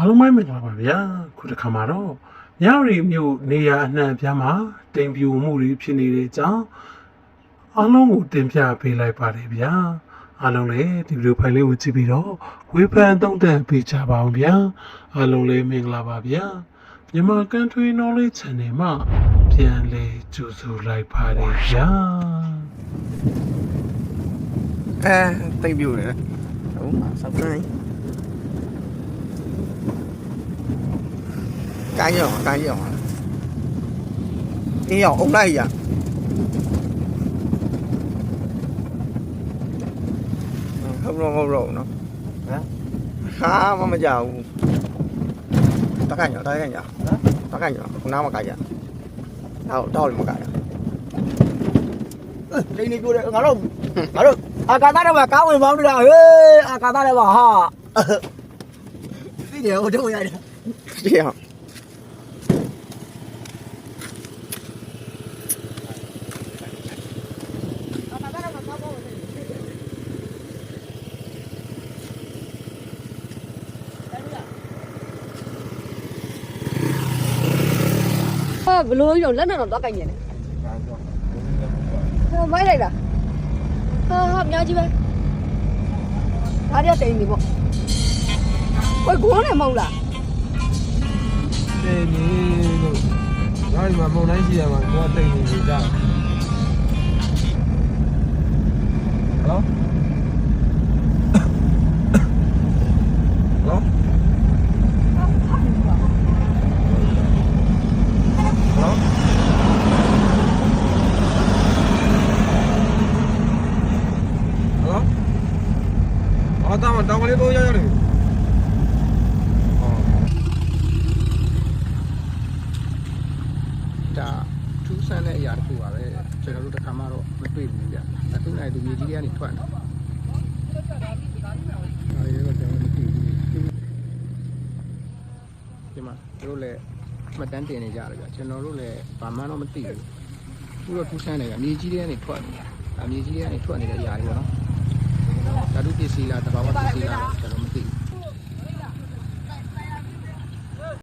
အားလုံးမိုင်းမင်္ဂလာပါဗျာခုတစ်ခါမှာတော့ညရီမြို့နေရာအနှံ့အပြားမှာတိမ်ပြိုမှုတွေဖြစ်နေတဲ့အကြောင်းအားလုံးကိုတင်ပြပေးလိုက်ပါတယ်ဗျာအားလုံးလည်းဒီဗီဒီယိုဖိုင်လေးကိုကြည့်ပြီးတော့ဝေဖန်သုံးသပ်ပေးကြပါအောင်ဗျာအားလုံးလည်းမင်္ဂလာပါဗျာမြန်မာကန်ထရီ knowledge channel မှာပြန်လဲကြိုဆိုလိုက်ပါတယ်ဗျာအဲတိတ်ပြိုတယ်ဟုတ်ဆောက်ကိုင်း ကိုင်းရောကိုင်းရောအေးရောအုံလိုက်ရဟုတ်ရောဟုတ်ရောနော်ဟမ်ဟာမမကြောက်ဘူးတကိုင်းရောတကိုင်းရောတကိုင်းရောခုနမကိုင်းရတော့တော့လည်းမကိုင်းရလိန်နေပြိုတယ်ငါတို့ငါတို့အာကာသထဲမှာကားဝင်ပေါင်းနေတာဟေးအာကာသထဲမှာဟာသိတယ်ဟိုတော့ရတယ်ဒီအောင် ဟာ ဘလို့ရောလက်နဲ့တော့တော့ကင်နေတယ်ဟိုမိုက်လိုက်တာဟာဟာအများကြီးပဲအားရတိန်နေပေါ့ကိုကိုနဲ့မဟုတ်လားတိတ်နေလို့ငါဒီမှာမုံတိုင်းရှိရမှာကိုကတိတ်နေနေကြဟယ်လိုဟယ်လိုဟယ်လိုဟယ်လို အော်တောင်းတောင်းကလေးတော့ရောက်ရတယ်အော်ဒါထူးဆန်းတဲ့အရာတစ်ခုပါပဲကျွန်တော်တို့တစ်ခါမှတော့မတွေ့ဘူးဗျအတူနိုင်သူမြေကြီးတွေကနေထွက်တယ်အဲဒီတော့ကျွန်တော်မသိဘူးဒီမှာတို့လည်းမှတ်တမ်းတင်နေကြတယ်ဗျကျွန်တော်တို့လည်းဘာမှတော့မသိဘူးသူတို့ထူးဆန်းတယ်ဗျမြေကြီးတွေကနေထွက်တယ်ဒါမြေကြီးတွေကနေထွက်နေတဲ့အရာတွေပေါ့နော် ဓာတုပစ္